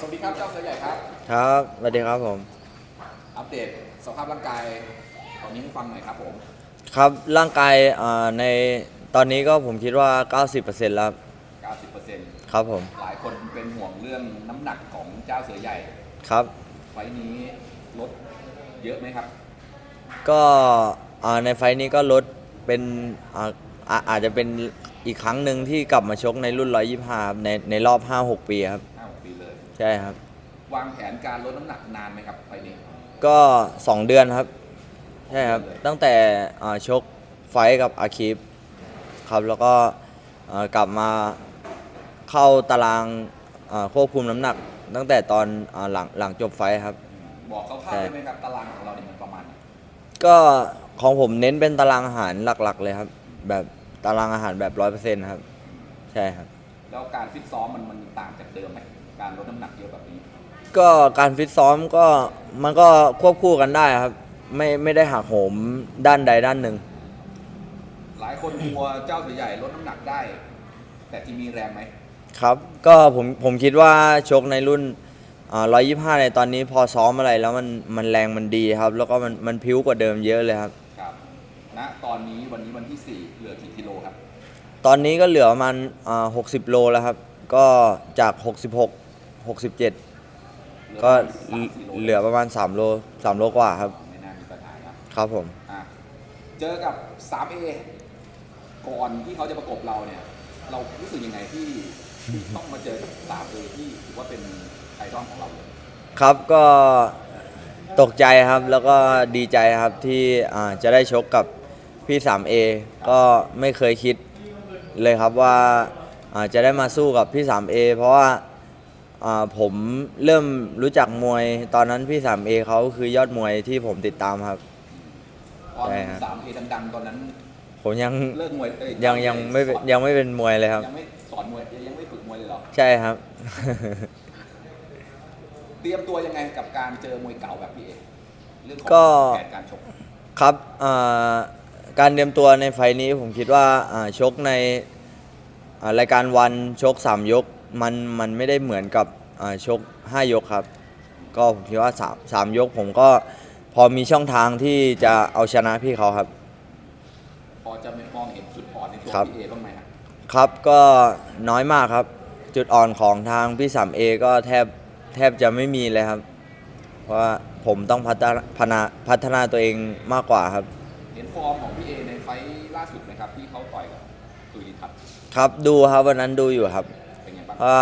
สวัสดีครับเจ้าเสือใหญ่ครับ ครับสวัสดีครับผม อัปเดตสภาพร่างกายตอนนี้ให้ฟังหน่อยครับผม ครับร่างกายอ่าในตอนนี้ก็ผมคิดว่า 90%แล้ว90%ครับผม หลายคนเป็นห่วงเรื่องน้ำหนักของเจ้าเสือใหญ่ ครับ ไฟล์นี้ลดเยอะไหมครับ ก็อ่าในไฟล์นี้ก็ลดเป็นอ่าอ่าอาจจะเป็นอีกครั้งหนึ่งที่กลับมาชกในรุ่น 125ครับในในรอบ 5-6 ปีครับ5ปีเลย ใช่ครับ วางแผนการลดน้ำหนักนานไหมครับไฟล์นี้ ก็ 2 เดือนครับ ใช่ครับ ตั้งแต่อ่าชกไฟท์กับอาคีฟครับ แล้วก็อ่ากลับมาเข้าตารางอ่าควบคุมน้ำหนัก ตั้งแต่ตอนอาหลังหลังจบไฟท์ครับ บอกคร่าวใช่ๆได้ไหมครับตารางของเราเนี่ยมันประมาณไหนก็ของผมเน้นเป็นตารางอาหารหลักๆ เลยครับ แบบตารางอาหารแบบร้อยเปอร์เซ็นต์ครับ ใช่ครับ แล้วการฟิตซ้อมมันมันต่างจากเดิมไหม การลดน้ำหนักเยอะแบบนี้ ก็การฟิตซ้อมก็มันก็ควบคู่กันได้ครับ ไม่ไม่ได้หักโหมด้านใดด้านหนึ่ง หลายคนกลัวเจ้าเสือใหญ่ลดน้ำหนักได้ แต่ที่มีแรงไหมครับ ก็ผมผมคิดว่าชกในรุ่นร้อยยี่ห้าในตอนนี้พอซ้อมอะไรแล้วมันมันแรงมันดีครับ แล้วก็มันมันพิ้วกว่าเดิมเยอะเลยครับ ครับณตอนนี้วันนี้วันที่ 4 เหลือกี่กิโลครับ ตอนนี้ก็เหลือประมาณหกสิบโลแล้วครับ ก็จาก 66 67 ก็สามสี่โลเหลือประมาณ 3 โล 3 โลกว่าครับ ไม่น่ามีปัญหานะครับผม อะเจอกับ 3A ก่อนที่เขาจะประกบเราเนี่ย เรารู้สึกยังไงที่ที่ต้องมาเจอกับ 3A ที่ถือว่าเป็นไอดอลของเราเลยครับก็ตกใจครับแล้วก็ดีใจครับที่อ่าจะได้ชกกับพี่ 3A ก็ไม่เคยคิดเลยครับว่าอ่าจะได้มาสู้กับพี่ 3A เพราะว่าอ่า ผมเริ่มรู้จักมวยตอนนั้นพี่ 3A เขาคือยอดมวยที่ผมติดตามครับ ตอนใช่ครับ 3A ดังๆตอนนั้นผมยังเลิกมวยเอ้ยังยังไม่สอนยังไม่เป็นมวยเลยครับ ยังไม่สอนมวยยังไม่ฝึกมวยเลยเหรอ ใช่ครับ เตรียมตัวยังไงกับการเจอมวยเก่าแบบพี่เอเรื่องของก็ แผนการชกครับอ่าการเตรียมตัวในไฟล์นี้ผมคิดว่าอ่าชกในอ่ารายการวันชก 3 ยก มันมันไม่ได้เหมือนกับอ่าชก 5 ยกครับ ก็ผมคิดว่า3 3ยกผมก็พอมีช่องทางที่จะเอาชนะพี่เขาครับ พอจะมองเห็นจุดอ่อนในตัวครับ พี่เอบ้างไหมครับครับก็น้อยมากครับ จุดอ่อนของทางพี่ 3A ก็แทบแทบจะไม่มีเลยครับ เพราะว่าผมต้องพัฒนาพัฒนาพัฒนาตัวเองมากกว่าครับ เห็นฟอร์มของพี่เอในไฟล์ล่าสุดไหมครับที่เขาต่อยกับตุยลิทัศน์ครับดูครับวันนั้นดูอยู่ครับเป็นไงบ้าง ว่า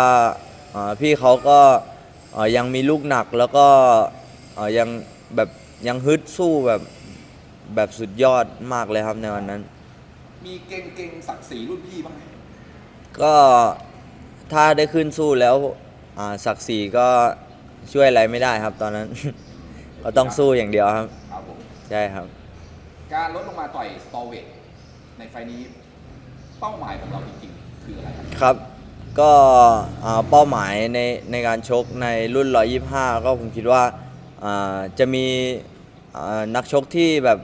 เอ่อพี่เขาก็เอ่อยังมีลูกหนักแล้วก็เอ่อยังแบบยังฮึดสู้แบบแบบสุดยอดมากเลยครับในวันนั้น มีเก่งเก่งๆศักดิ์ศรีรุ่นพี่บ้างไหมก็ถ้าได้ขึ้นสู้แล้วอ่าศักดิ์ศรีก็ช่วยอะไรไม่ได้ครับ ตอนนั้น ก็ต้องสู้อย่างเดียวครับครับผมใช่ครับ การลดลงมาต่อยสตอเวทในไฟล์นี้เป้าหมายของเราจริงๆคืออะไรครับครับ ก็อ่าเป้าหมายในในการชกในรุ่น 125 ก็ผมคิดว่าอ่าจะมีอ่านักชกที่แบบ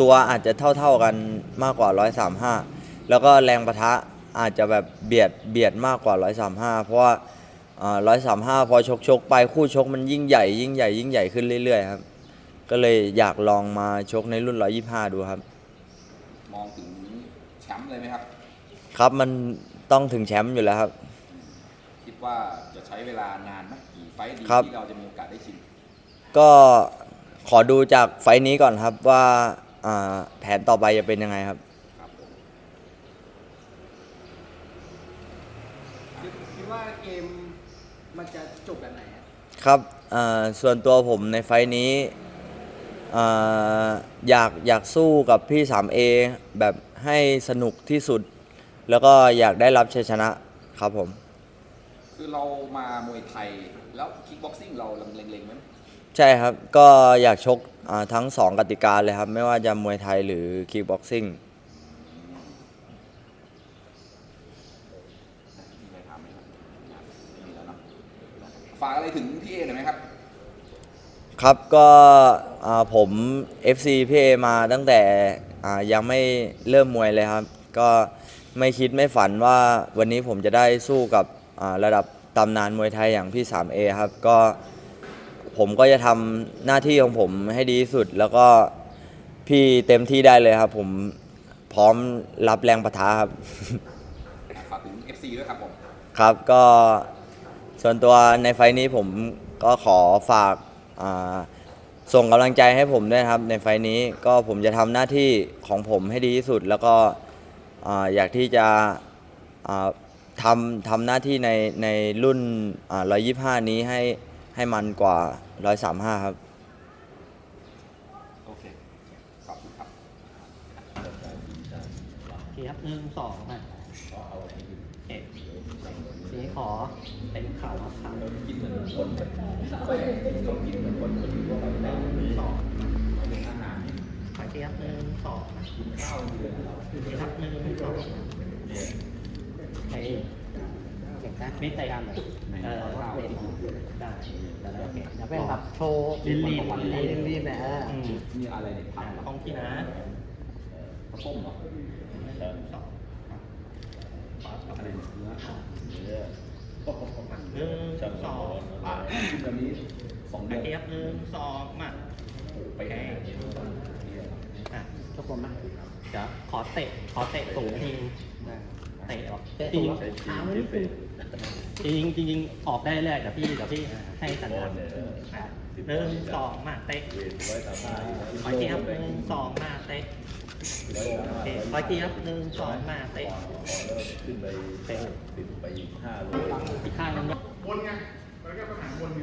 ตัวอาจจะเท่าๆกันมากกว่า 135 แล้วก็แรงปะทะอาจจะแบบเบียดเบียดมากกว่า 135 เพราะว่าอ่า135 พอชกชกๆไปคู่ชกมันยิ่งใหญ่ ยิ่งใหญ่ยิ่งใหญ่ขึ้นเรื่อยๆครับ ก็เลยอยากลองมาชกในรุ่น 125 ดูครับ มองถึงแชมป์เลยไหมครับ ครับมัน ต้องถึงแชมป์อยู่แล้วครับ คิดว่าจะใช้เวลานานไหมกี่ไฟล์ดีครับ ที่เราจะมีโอกาสได้ชิงก็ขอดูจากไฟล์นี้ก่อนครับว่าอ่าแผนต่อไปจะเป็นยังไงครับ ครับผมคิดคิดว่าเกมมันจะจบแบบไหนอะครับอ่าส่วนตัวผมในไฟล์นี้อ่าอยากอยากสู้กับพี่ 3A แบบให้สนุกที่สุด แล้วก็อยากได้รับชัยชนะครับผม คือเรามามวยไทยแล้วคิกบ็อกซิ่งเราเล็งๆไหมใช่ครับ ก็อยากชกอ่าทั้ง2กติกาเลยครับ ไม่ว่าจะมวยไทยหรือคิกบ็อกซิ่ง มีใครถามไหมครับไม่มีแล้วเนอะฝากอะไรถึงพี่เอหน่อยไหมครับ ครับก็อ่าผม FC พี่เอมาตั้งแต่อ่ายังไม่เริ่มมวยเลยครับ ก็ ไม่คิดไม่ฝันว่าวันนี้ผมจะได้สู้กับอ่าระดับตำนานมวยไทยอย่างพี่ 3A ครับก็ผมก็จะทำหน้าที่ของผมให้ดีที่สุด แล้วก็พี่เต็มที่ได้เลยครับ ผมพร้อมรับแรงประทะครับ ฝากถึง FC ด้วยครับผม ครับก็ส่วนตัวในไฟล์นี้ผมก็ขอฝากอ่าส่งกำลังใจให้ผมด้วยนะครับ ในไฟล์นี้ก็ผมจะทำหน้าที่ของผมให้ดีที่สุด แล้วก็ อ่าอยากที่จะอ่าทำทำหน้าที่ในในรุ่นอ่า125 นี้ให้ให้มันกว่า 135 ครับ โอเค ขอบคุณครับ โอเคครับหนึ่งสองมาเอ็ดทีนี้ขอเป็นเข่าครับเข่าสอง ขอทีครับหนึ่งสองทีครับหนึ่งสองไอ้เก่งนะไม่ใส่กันเลยเออเวทได้ได้โอเคเดี๋ยวเป็นแบบโชว์ลีนลีนลีนลีนเนะอืมมีอะไรเนี่ยอ่าทำเหรอของพี่นะข้าวต้มเหรอสองอะไรเนี่ยเนื้อหนึ่งสองมากินนี้สองเดือนเคครับหนึ่งสองมาไปแค่ อะทุกคนมาเดี๋ยวขอเตะ ขอเตะสูงทีเตะหรอจริงจริงจริงจริงๆออกได้แรกเดี๋ยวพี่เดี๋ยวพี่ให้สัญญาณอะหนึ่งสองมาเตะขออีกทีครับหนึ่งสองมาเตะโอเคขออีกทีครับหนึ่งสองมาเตะขึ้นไปเตะติดไปอีกห้าโลอีกข้างหนึงนะวนไงแล้วก็ปัญหาวนไง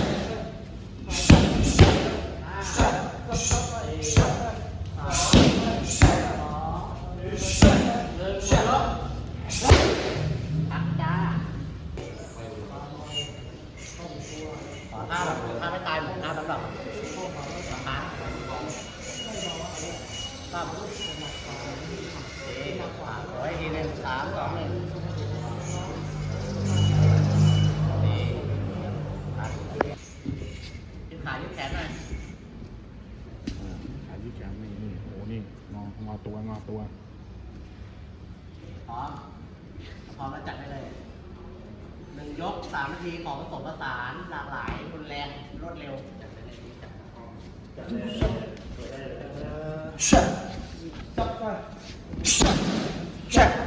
สำหรับขาครับร้อยทีหนึ่งสามสองหนึ่งยืดขายืดแขนหน่อยขายืดแขนนี่นี่โอ้นี่งองอตัวงอตัวพร้อมพร้อมแล้วจัดได้เลยหนึ่งยกสามนาทีของผสมผสานหลากหลายรุนแรงรวดเร็ว จัดไ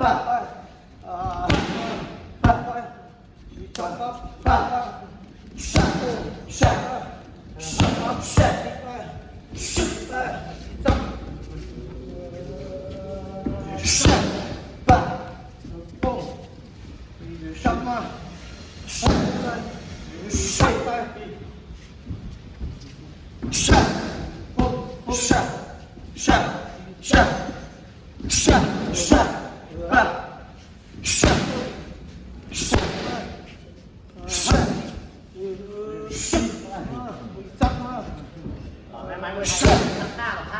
ปเลย ไม่ไม่ไม่หน้าหรอกค่ะ